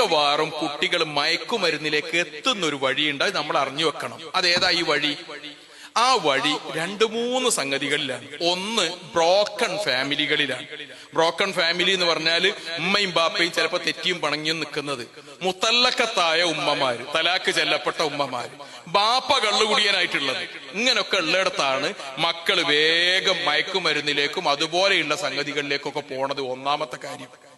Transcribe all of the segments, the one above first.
മിക്കവാറും കുട്ടികൾ മയക്കുമരുന്നിലേക്ക് എത്തുന്ന ഒരു വഴിയുണ്ട്. അത് നമ്മൾ അറിഞ്ഞു വെക്കണം. അതേതാ ഈ വഴി? ആ വഴി രണ്ട് മൂന്ന് സംഗതികളിലാണ്. ഒന്ന് ബ്രോക്കൺ ഫാമിലികളിലാണ് ബ്രോക്കൺ ഫാമിലി എന്ന് പറഞ്ഞാൽ ഉമ്മയും ബാപ്പയും ചിലപ്പോൾ തെറ്റിയും പണങ്ങിയും നിൽക്കുന്നത്. മുത്തല്ലക്കത്തായ ഉമ്മമാര് തലാക്ക് ചെല്ലപ്പെട്ട ഉമ്മമാര് ബാപ്പ കള്ളുകുടിയനായിട്ടുള്ളത്. ഇങ്ങനൊക്കെ ഉള്ളിടത്താണ് മക്കൾ വേഗം മയക്കുമരുന്നിലേക്കും അതുപോലെയുള്ള സംഗതികളിലേക്കൊക്കെ പോണത് ഒന്നാമത്തെ കാര്യം.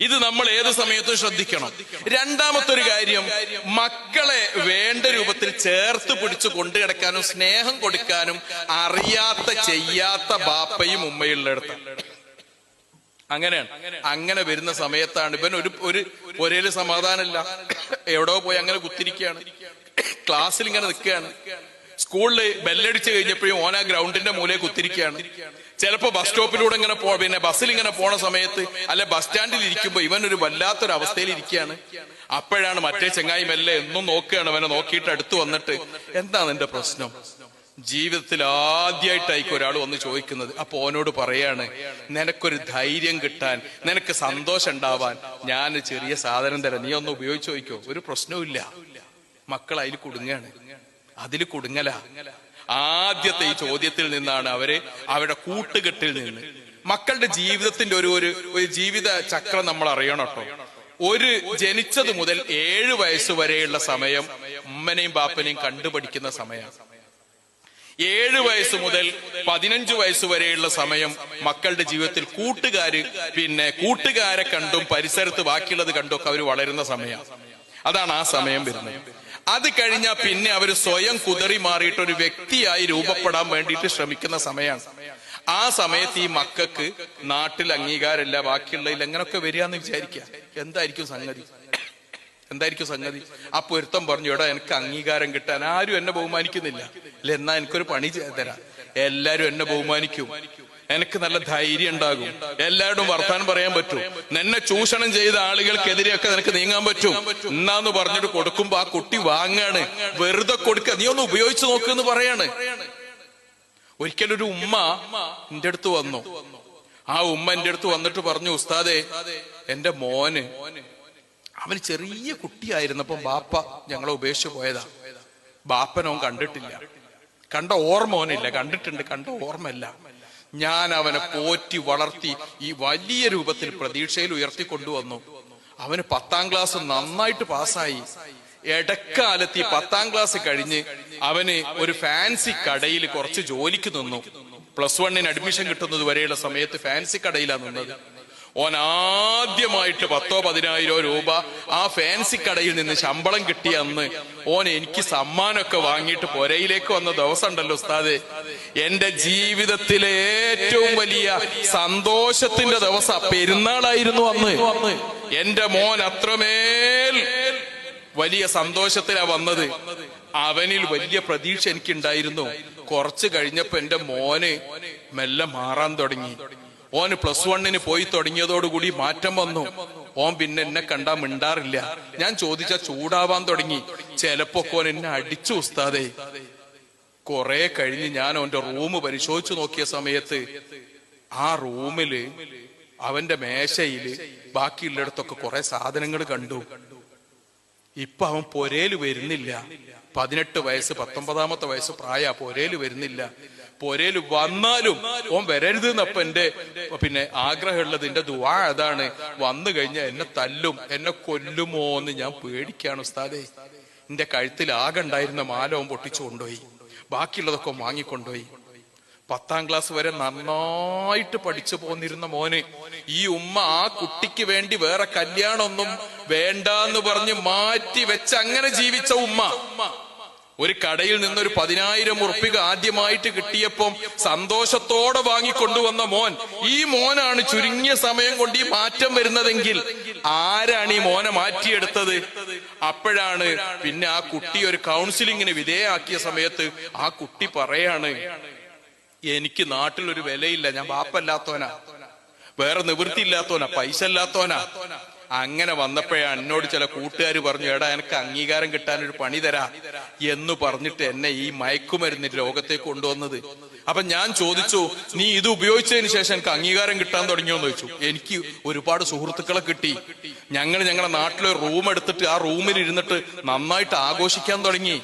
ഇത് നമ്മൾ ഏത് സമയത്തും ശ്രദ്ധിക്കണം. രണ്ടാമത്തെ ഒരു കാര്യം മക്കളെ വേണ്ട രൂപത്തിൽ ചേർത്ത് പിടിച്ച് കൊണ്ടുകിടക്കാനും സ്നേഹം കൊടുക്കാനും അറിയാത്ത ചെയ്യാത്ത ബാപ്പയും ഉമ്മയുള്ളിടത്ത്. അങ്ങനെയാണ്. അങ്ങനെ വരുന്ന സമയത്താണ് ഇവൻ ഒരു ഒരു ഒരേൽ സമാധാനമില്ല. എവിടോ പോയി അങ്ങനെ കുത്തിരിക്കുകയാണ്. ക്ലാസ്സിൽ ഇങ്ങനെ നിൽക്കുകയാണ്. സ്കൂളിൽ ബെല്ലടിച്ച് കഴിഞ്ഞപ്പോഴും ഓന ഗ്രൗണ്ടിന്റെ മൂലയെ കുത്തിരിക്കുകയാണ്. ചിലപ്പോ ബസ് സ്റ്റോപ്പിലൂടെ ഇങ്ങനെ പോ പിന്നെ ബസ്സിൽ ഇങ്ങനെ പോണ സമയത്ത് അല്ലെ ബസ് സ്റ്റാൻഡിൽ ഇരിക്കുമ്പോ ഇവൻ ഒരു വല്ലാത്തൊരു അവസ്ഥയിൽ ഇരിക്കുകയാണ്. അപ്പോഴാണ് മറ്റേ ചെങ്ങായി മെല്ലെ എന്നും നോക്കുകയാണ് അവനെ നോക്കിയിട്ട് അടുത്ത് വന്നിട്ട് എന്താണ് നിന്റെ പ്രശ്നം? ജീവിതത്തിൽ ആദ്യമായിട്ടായിരിക്കും ഒരാൾ വന്ന് ചോദിക്കുന്നത്. അപ്പൊ ഓനോട് പറയാണ് നിനക്കൊരു ധൈര്യം കിട്ടാൻ നിനക്ക് സന്തോഷം ഉണ്ടാവാൻ ഞാൻ ചെറിയ സാധനം തരാം. നീ ഒന്ന് ഉപയോഗിച്ച് ചോദിക്കോ. ഒരു പ്രശ്നവും മക്കൾ അതിൽ കുടുങ്ങാണ് അതിൽ കുടുങ്ങല. ആദ്യത്തെ ഈ ചോദ്യത്തിൽ നിന്നാണ് അവർ അവരുടെ കൂട്ടുകെട്ടിൽ നിന്ന്. മക്കളുടെ ജീവിതത്തിന്റെ ഒരു ഒരു ജീവിത ചക്രം നമ്മൾ അറിയണം കേട്ടോ. ഒരു ജനിച്ചത് മുതൽ ഏഴ് വയസ്സ് വരെയുള്ള സമയം ഉമ്മനെയും ബാപ്പനെയും കണ്ടുപഠിക്കുന്ന സമയം. ഏഴ് വയസ്സ് മുതൽ പതിനഞ്ച് വയസ്സ് വരെയുള്ള സമയം മക്കളുടെ ജീവിതത്തിൽ കൂട്ടുകാര് പിന്നെ കൂട്ടുകാരെ കണ്ടും പരിസരത്ത് ബാക്കിയുള്ളത് കണ്ടും ഒക്കെ അവർ വളരുന്ന സമയമാണ് അതാണ് ആ സമയം വരുന്നത്. അത് കഴിഞ്ഞാൽ പിന്നെ അവർ സ്വയം കുതറി മാറിയിട്ട് ഒരു വ്യക്തിയായി രൂപപ്പെടാൻ വേണ്ടിയിട്ട് ശ്രമിക്കുന്ന സമയമാണ് ആ സമയത്ത് ഈ മക്കൾക്ക് നാട്ടിൽ അംഗീകാരമില്ല ബാക്കിയുള്ളതിൽ എങ്ങനെയൊക്കെ വരികയെന്ന് വിചാരിക്കുക എന്തായിരിക്കും സംഗതി? എന്തായിരിക്കും സംഗതി? ആ പൊരുത്തം പറഞ്ഞു എടാ എനിക്ക് അംഗീകാരം കിട്ടാൻ ആരും എന്നെ ബഹുമാനിക്കുന്നില്ല. അല്ല എന്നാ എനിക്കൊരു പണി തരാം. എല്ലാരും എന്നെ ബഹുമാനിക്കും. എനിക്ക് നല്ല ധൈര്യം ഉണ്ടാകും. എല്ലാവരും വർത്താനം പറയാൻ പറ്റും. നിന്നെ ചൂഷണം ചെയ്ത ആളുകൾക്കെതിരെയൊക്കെ നിനക്ക് നീങ്ങാൻ പറ്റും. എന്നാന്ന് പറഞ്ഞിട്ട് കൊടുക്കുമ്പോ ആ കുട്ടി വാങ്ങാണ്. വെറുതെ കൊടുക്ക. നീ ഒന്ന് ഉപയോഗിച്ച് നോക്കുന്ന് പറയാണ്. ഒരിക്കലൊരു ഉമ്മ എന്റെ അടുത്ത് വന്നു. ആ ഉമ്മ എന്റെ അടുത്ത് വന്നിട്ട് പറഞ്ഞു ഉസ്താദെ എന്റെ മോന് അവന് ചെറിയ കുട്ടിയായിരുന്നപ്പം ബാപ്പ ഞങ്ങളെ ഉപേക്ഷിച്ച് പോയതാ. ബാപ്പനവൻ കണ്ടിട്ടില്ല. കണ്ട ഓർമ്മ ഓനില്ല കണ്ടിട്ടുണ്ട്. കണ്ട ഓർമ്മയില്ല. ഞാൻ അവനെ പോറ്റി വളർത്തി ഈ വലിയ രൂപത്തിൽ പ്രതീക്ഷയിൽ ഉയർത്തിക്കൊണ്ടുവന്നു. അവന് പത്താം ക്ലാസ് നന്നായിട്ട് പാസ്സായി. ഇടക്കാലത്ത് ഈ പത്താം ക്ലാസ് കഴിഞ്ഞ് അവന് ഒരു ഫാൻസി കടയിൽ കുറച്ച് ജോലിക്ക് നിന്നു. പ്ലസ് വണ്ണിന് അഡ്മിഷൻ കിട്ടുന്നത് വരെയുള്ള സമയത്ത് ഫാൻസി കടയിലാണ് നിന്നത്. ഓൻ ആദ്യമായിട്ട് പത്തോ പതിനായിരോ രൂപ ആ ഫാൻസി കടയിൽ നിന്ന് ശമ്പളം കിട്ടിയ അന്ന് ഓൻ എനിക്ക് സമ്മാനമൊക്കെ വാങ്ങിയിട്ട് പുരയിലേക്ക് വന്ന ദിവസം ഉണ്ടല്ലോ ഉസ്താദെ. എന്റെ ജീവിതത്തിലെ ഏറ്റവും വലിയ സന്തോഷത്തിന്റെ ദിവസം പെരുന്നാളായിരുന്നു അന്ന്. എന്റെ മോൻ അത്രമേൽ വലിയ സന്തോഷത്തിലാ വന്നത്. അവനിൽ വലിയ പ്രതീക്ഷ എനിക്കുണ്ടായിരുന്നു. കുറച്ച് കഴിഞ്ഞപ്പോ എന്റെ മോന് മെല്ലെ മാറാൻ തുടങ്ങി. ഓന് പ്ലസ് വണ്ണിന് പോയി തുടങ്ങിയതോടുകൂടി മാറ്റം വന്നു. ഓൻ പിന്നെ എന്നെ കണ്ടാ മിണ്ടാറില്ല. ഞാൻ ചോദിച്ച ചൂടാവാൻ തുടങ്ങി. ചിലപ്പോ ഓൻ എന്നെ അടിച്ചു ഉസ്താദേ. കുറെ കഴിഞ്ഞ് ഞാൻ അവന്റെ റൂം പരിശോധിച്ചു നോക്കിയ സമയത്ത് ആ റൂമിൽ അവന്റെ മേശയിൽ ബാക്കിയുള്ളിടത്തൊക്കെ കുറെ സാധനങ്ങൾ കണ്ടു. ഇപ്പൊ അവൻ പൊരേൽ വരുന്നില്ല. പതിനെട്ട് വയസ്സ് പത്തൊമ്പതാമത്തെ വയസ്സ് പ്രായ പൊരേൽ വരുന്നില്ല. പൊരേൽ വന്നാലും ഓൻ വരരുത് എന്നപ്പൊ എന്റെ പിന്നെ ആഗ്രഹമുള്ളത് എന്റെ ദുവാ അതാണ്. വന്നു കഴിഞ്ഞാൽ എന്നെ തല്ലും എന്നെ കൊല്ലുമോ എന്ന് ഞാൻ പേടിക്കാണ് ഉസ്താദേ. എന്റെ കഴുത്തിൽ ആകെ ഉണ്ടായിരുന്ന മാല അവൻ പൊട്ടിച്ചു കൊണ്ടുപോയി. ബാക്കിയുള്ളതൊക്കെ വാങ്ങിക്കൊണ്ടുപോയി. പത്താം ക്ലാസ് വരെ നന്നായിട്ട് പഠിച്ചു പോന്നിരുന്ന മോന് ഈ ഉമ്മ ആ കുട്ടിക്ക് വേണ്ടി വേറെ കല്യാണമൊന്നും വേണ്ട എന്ന് പറഞ്ഞ് മാറ്റി വെച്ച് അങ്ങനെ ജീവിച്ച ഉമ്മ. ഒരു കടയിൽ നിന്നൊരു പതിനായിരം ഉറുപ്പിക ആദ്യമായിട്ട് കിട്ടിയപ്പം സന്തോഷത്തോടെ വാങ്ങിക്കൊണ്ടുവന്ന മോൻ ഈ മോനാണ് ചുരുങ്ങിയ സമയം കൊണ്ട് ഈ മാറ്റം വരുന്നതെങ്കിൽ ആരാണ് ഈ മോനെ മാറ്റിയെടുത്തത്? അപ്പോഴാണ് പിന്നെ ആ കുട്ടി ഒരു കൗൺസിലിങ്ങിന് വിധേയാക്കിയ സമയത്ത് ആ കുട്ടി പറയാണ് എനിക്ക് നാട്ടിൽ ഒരു വിലയില്ല ഞാൻ വാപ്പല്ലാത്തവനാ വേറെ നിവൃത്തിയില്ലാത്തവനാ പൈസ ഇല്ലാത്തോനാ അങ്ങനെ വന്നപ്പോഴാണ് എന്നോട് ചില കൂട്ടുകാർ പറഞ്ഞു എടാ എനിക്ക് അംഗീകാരം കിട്ടാൻ ഒരു പണി തരാ. എന്ന് പറഞ്ഞിട്ട് എന്നെ ഈ മയക്കുമരുന്ന് ലോകത്തേക്ക് കൊണ്ടുവന്നത്. അപ്പൊ ഞാൻ ചോദിച്ചു നീ ഇത് ഉപയോഗിച്ചതിന് ശേഷം എനിക്ക് അംഗീകാരം കിട്ടാൻ തുടങ്ങിയോന്ന് ചോദിച്ചു. എനിക്ക് ഒരുപാട് സുഹൃത്തുക്കളെ കിട്ടി. ഞങ്ങൾ ഞങ്ങളുടെ നാട്ടിലെ റൂം എടുത്തിട്ട് ആ റൂമിൽ ഇരുന്നിട്ട് നന്നായിട്ട് ആഘോഷിക്കാൻ തുടങ്ങി.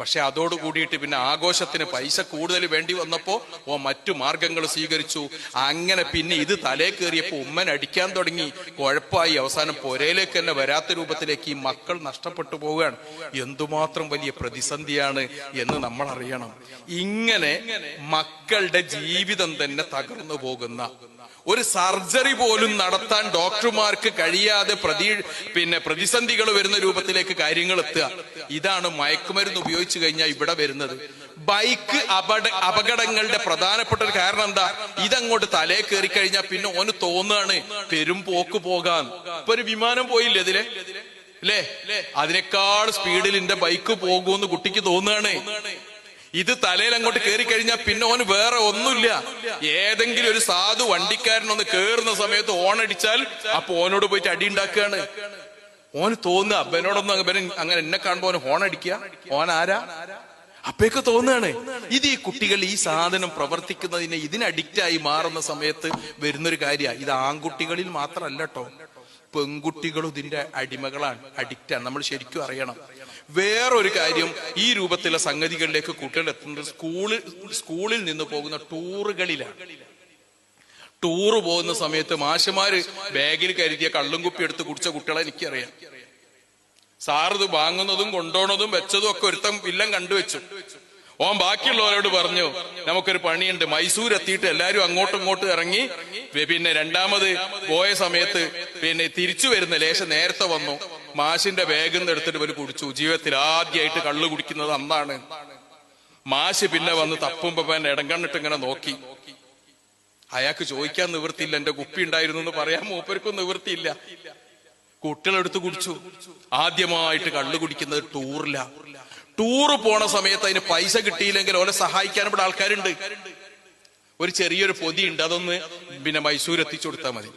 പക്ഷെ അതോട് കൂടിയിട്ട് പിന്നെ ആഘോഷത്തിന് പൈസ കൂടുതൽ വേണ്ടി വന്നപ്പോ ഓ മറ്റു മാർഗങ്ങൾ സ്വീകരിച്ചു. അങ്ങനെ പിന്നെ ഇത് തലേ കയറിയപ്പോ ഉമ്മൻ അടിക്കാൻ തുടങ്ങി. കുഴപ്പമായി അവസാനം പൊരയിലേക്ക് തന്നെ വരാത്ത രൂപത്തിലേക്ക് ഈ മക്കൾ നഷ്ടപ്പെട്ടു പോവുകയാണ്. എന്തുമാത്രം വലിയ പ്രതിസന്ധിയാണ് എന്ന് നമ്മൾ അറിയണം ഇങ്ങനെ മക്കളുടെ ജീവിതം തന്നെ തകർന്നു പോകുന്ന ഒരു സർജറി പോലും നടത്താൻ ഡോക്ടർമാർക്ക് കഴിയാതെ പ്രതി പിന്നെ പ്രതിസന്ധികൾ വരുന്ന രൂപത്തിലേക്ക് കാര്യങ്ങൾ എത്തുക. ഇതാണ് മയക്കുമരുന്ന് ഉപയോഗിച്ചു കഴിഞ്ഞാൽ ഇവിടെ വരുന്നത്. ബൈക്ക് അപട അപകടങ്ങളുടെ പ്രധാനപ്പെട്ട ഒരു കാരണം എന്താ? ഇതങ്ങോട്ട് തലേ കയറി കഴിഞ്ഞാൽ പിന്നെ ഓന് തോന്നുകയാണ് പെരും പോക്ക് പോകാൻ. ഇപ്പൊ ഒരു വിമാനം പോയില്ലേ ഇതിലെ? അല്ലേ അതിനേക്കാൾ സ്പീഡിൽ എന്റെ ബൈക്ക് പോകുമെന്ന് കുട്ടിക്ക് തോന്നുകയാണ് ഇത് തലയിൽ അങ്ങോട്ട് കയറി കഴിഞ്ഞാൽ പിന്നെ ഓന് വേറെ ഒന്നുമില്ല. ഏതെങ്കിലും ഒരു സാധു വണ്ടിക്കാരനൊന്ന് കേറുന്ന സമയത്ത് ഓണടിച്ചാൽ അപ്പൊ ഓനോട് പോയിട്ട് അടി ഉണ്ടാക്കുകയാണ്. ഓന് തോന്നുക അപ്പനോടൊന്നും അവൻ അങ്ങനെ എന്നെ കാണുമ്പോ ഓന് ഹോൺ അടിക്കുക ഓൻ ആരാ അപ്പൊക്കെ തോന്നുകയാണ് ഇത് ഈ കുട്ടികൾ ഈ സാധനം പ്രവർത്തിക്കുന്നതിനെ ഇതിന് അഡിക്റ്റ് ആയി മാറുന്ന സമയത്ത് വരുന്നൊരു കാര്യമാണ് ഇത് ആൺകുട്ടികളിൽ മാത്രമല്ല കേട്ടോ പെൺകുട്ടികളും ഇതിന്റെ അടിമകളാണ് അഡിക്റ്റാണ് നമ്മൾ ശരിക്കും അറിയണം. വേറൊരു കാര്യം ഈ രൂപത്തിലുള്ള സംഗതികളിലേക്ക് കുട്ടികൾ എത്തുന്നത് സ്കൂളിൽ സ്കൂളിൽ നിന്ന് പോകുന്ന ടൂറുകളിലാണ്. ടൂറ് പോകുന്ന സമയത്ത് മാഷമാര് ബാഗിൽ കരുതിയ കള്ളും കുപ്പി എടുത്ത് കുടിച്ച കുട്ടികളെ എനിക്കറിയാം. സാറ് ഇത് വാങ്ങുന്നതും കൊണ്ടുപോകുന്നതും വെച്ചതും ഒക്കെ ഒരുത്തം ഇല്ലം കണ്ടുവെച്ചു. ഓൻ ബാക്കിയുള്ളവരോട് പറഞ്ഞു നമുക്കൊരു പണിയുണ്ട്. മൈസൂർ എത്തിയിട്ട് എല്ലാരും അങ്ങോട്ടും ഇങ്ങോട്ടും ഇറങ്ങി. പിന്നെ രണ്ടാമത് പോയ സമയത്ത് പിന്നെ തിരിച്ചു വരുന്ന ലേശം നേരത്തെ വന്നു. മാഷിന്റെ വേഗം എടുത്തിട്ട് ഇവർ കുടിച്ചു. ജീവിതത്തിൽ ആദ്യമായിട്ട് കള്ളു കുടിക്കുന്നത് അന്നാണ്. മാഷ് പിന്നെ വന്ന് തപ്പുമ്പോ ഇടം ഇടങ്കണ്ണിട്ട് ഇങ്ങനെ നോക്കി. അയാൾക്ക് ചോദിക്കാൻ നിവൃത്തിയില്ല. എന്റെ കുപ്പി ഉണ്ടായിരുന്നു എന്ന് പറയാൻ മൂപ്പർക്കും നിവൃത്തിയില്ല. കുട്ടികളെടുത്ത് കുടിച്ചു. ആദ്യമായിട്ട് കള്ളു കുടിക്കുന്നത് ടൂറില്ല ടൂറ് പോണ സമയത്ത് അതിന് പൈസ കിട്ടിയില്ലെങ്കിൽ ഓലെ സഹായിക്കാൻ ഇവിടെ ആൾക്കാരുണ്ട്. ഒരു ചെറിയൊരു പൊതി ഉണ്ട് അതൊന്ന് പിന്നെ മൈസൂർ എത്തിച്ചു കൊടുത്താൽ മതി.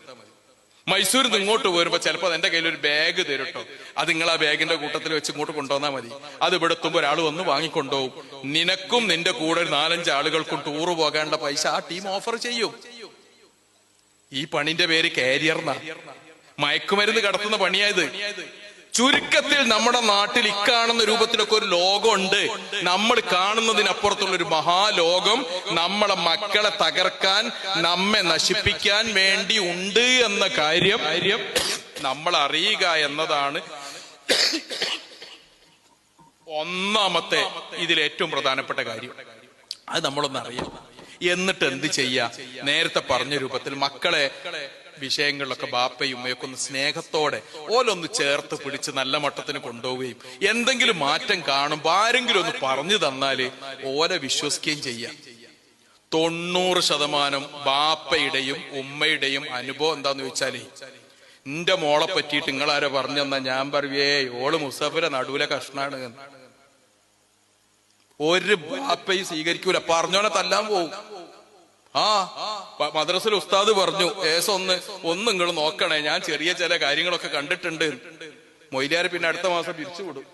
മൈസൂരിൽ നിന്ന് ഇങ്ങോട്ട് വരുമ്പോ ചിലപ്പോ എന്റെ കയ്യിൽ ഒരു ബാഗ് തരും കേട്ടോ അത് നിങ്ങൾ ആ ബാഗിന്റെ കൂട്ടത്തിൽ വെച്ച് ഇങ്ങോട്ട് കൊണ്ടുവന്നാൽ മതി. അത് ഇവിടെ എത്തുമ്പോ ഒരാൾ വന്ന് വാങ്ങിക്കൊണ്ടുപോകും നിനക്കും നിന്റെ കൂടെ ഒരു നാലഞ്ച് ആളുകൾക്കും ടൂറ് പോകാനുള്ള പൈസ ആ ടീം ഓഫർ ചെയ്യും. ഈ പണിന്റെ പേര് കാരിയർന്ന മയക്കുമരുന്ന് കടത്തുന്ന പണിയായത് ചുരുക്കത്തിൽ നമ്മുടെ നാട്ടിൽ ഇക്കാണുന്ന രൂപത്തിലൊക്കെ ഒരു ലോകമുണ്ട്. നമ്മൾ കാണുന്നതിനപ്പുറത്തുള്ള ഒരു മഹാലോകം നമ്മളെ മക്കളെ തകർക്കാൻ നമ്മെ നശിപ്പിക്കാൻ വേണ്ടി ഉണ്ട് എന്ന കാര്യം നമ്മൾ അറിയുക എന്നതാണ് ഒന്നാമത്തെ ഇതിൽ ഏറ്റവും പ്രധാനപ്പെട്ട കാര്യം. അത് നമ്മളൊന്ന് അറിയാം എന്നിട്ട് എന്ത് ചെയ്യാ? നേരത്തെ പറഞ്ഞ രൂപത്തിൽ മക്കളെ വിഷയങ്ങളിലൊക്കെ ബാപ്പയും ഉമ്മയൊക്കെ ഒന്ന് സ്നേഹത്തോടെ ഓലൊന്ന് ചേർത്ത് പിടിച്ച് നല്ല മട്ടത്തിന് കൊണ്ടുപോവുകയും എന്തെങ്കിലും മാറ്റം കാണുമ്പോ ആരെങ്കിലും ഒന്ന് പറഞ്ഞു തന്നാൽ ഓലെ വിശ്വസിക്കുകയും ചെയ്യാം. തൊണ്ണൂറ് ശതമാനം ബാപ്പയുടെയും ഉമ്മയുടെയും അനുഭവം എന്താന്ന് ചോദിച്ചാലേ എന്റെ മോളെ പറ്റിയിട്ട് നിങ്ങളാരെ പറഞ്ഞെന്നാ ഞാൻ പറയുവേ ഓൾ മുസഫിലെ നടുവിലെ കഷ്ണാണ്. ഒരു ബാപ്പയും സ്വീകരിക്കൂല. പറഞ്ഞോനെ തല്ലാൻ പോവും. ആ മദ്രസിൽ ഉസ്താദ് പറഞ്ഞു ഏസൊന്ന് ഒന്ന് നിങ്ങൾ നോക്കണേ. ഞാൻ ചെറിയ ചില കാര്യങ്ങളൊക്കെ കണ്ടിട്ടുണ്ട്. മൊയ്ലാര് പിന്നെ അടുത്ത മാസം പിരിച്ചുവിടും.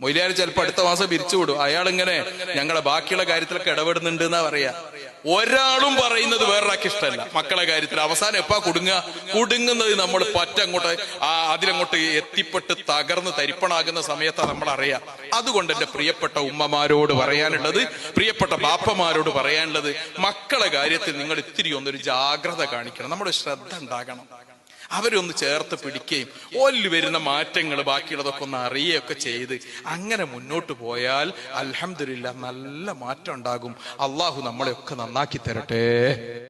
മൊയ്ലാര് ചിലപ്പോ അടുത്ത മാസം പിരിച്ചുവിടും. അയാൾ ഇങ്ങനെ ഞങ്ങളെ ബാക്കിയുള്ള കാര്യത്തിലൊക്കെ ഇടപെടുന്നുണ്ട് എന്നാ പറയാ. ഒരാളും പറയുന്നത് വേറൊരാൾക്ക് ഇഷ്ടമല്ല. മക്കളെ കാര്യത്തിൽ അവസാനം എപ്പാ കുടുങ്ങുക? കുടുങ്ങുന്നത് നമ്മൾ പറ്റങ്ങോട്ട് ആ അതിലങ്ങോട്ട് എത്തിപ്പെട്ട് തകർന്ന് തരിപ്പണാകുന്ന സമയത്താണ് നമ്മൾ അറിയാം അതുകൊണ്ട് എന്റെ പ്രിയപ്പെട്ട ഉമ്മമാരോട് പറയാനുള്ളത് പ്രിയപ്പെട്ട ബാപ്പമാരോട് പറയാനുള്ളത് മക്കളെ കാര്യത്തിൽ നിങ്ങൾ ഇത്തിരി ഒന്നൊരു ജാഗ്രത കാണിക്കണം. നമ്മുടെ ശ്രദ്ധ ഉണ്ടാകണം. അവരൊന്ന് ചേർത്ത് പിടിക്കുകയും ഓലിൽ വരുന്ന മാറ്റങ്ങൾ ബാക്കിയുള്ളതൊക്കെ ഒന്ന് അറിയുകയൊക്കെ ചെയ്ത് അങ്ങനെ മുന്നോട്ട് പോയാൽ അലഹമില്ല നല്ല മാറ്റം ഉണ്ടാകും. അള്ളാഹു നമ്മളെയൊക്കെ നന്നാക്കി തരട്ടെ.